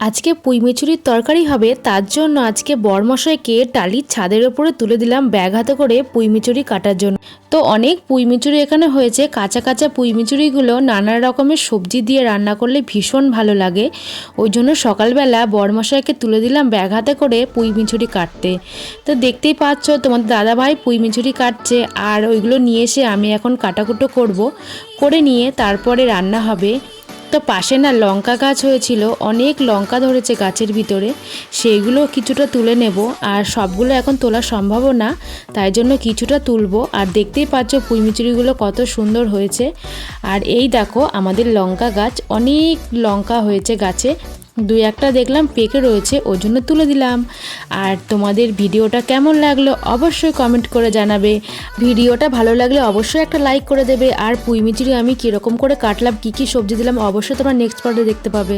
আজকে পুঁই মিচুরির তরকারি হবে, তার জন্য আজকে বরমশাইকে টালির ছাদের ওপরে তুলে দিলাম ব্যাগ হাতে করে পুঁই মিচুরি কাটার জন্য। তো অনেক পুঁইমিচুরি এখানে হয়েছে, কাঁচা কাঁচা পুঁই মিচুরিগুলো নানা রকমের সবজি দিয়ে রান্না করলে ভীষণ ভালো লাগে। ওই জন্য সকালবেলা বরমশাইকে তুলে দিলাম ব্যাগ হাতে করে পুঁই মিচুরি কাটতে। তো দেখতেই পাচ্ছ তোমাদের দাদাভাই পুঁই মিচুরি কাটছে, আর ওইগুলো নিয়ে এসে আমি এখন কাটাকুটো করব, করে নিয়ে তারপরে রান্না হবে। তো পাশে না লঙ্কা গাছ হয়েছিল, অনেক লঙ্কা ধরেছে গাছের ভিতরে। সেইগুলো কিছুটা তুলে নেব, আর সবগুলো এখন তোলা সম্ভব না, তাই জন্য কিছুটা তুলব। আর দেখতেই পাচ্ছ পুঁইমিচুরিগুলো কত সুন্দর হয়েছে। আর এই দেখো আমাদের লঙ্কা গাছ, অনেক লঙ্কা হয়েছে গাছে। দুই একটা দেখলাম, পেকে রয়েছে ওই জন্য তুলে দিলাম। আর তোমাদের ভিডিওটা কেমন লাগল অবশ্যই কমেন্ট করে জানাবে। ভিডিওটা ভালো লাগলে অবশ্যই একটা লাইক করে দেবে। আর পুঁই মিচুরি আমি কীরকম করে কাটলাম, কী কী সবজি দিলাম, অবশ্যই তোমরা নেক্সট পার্টে দেখতে পাবে।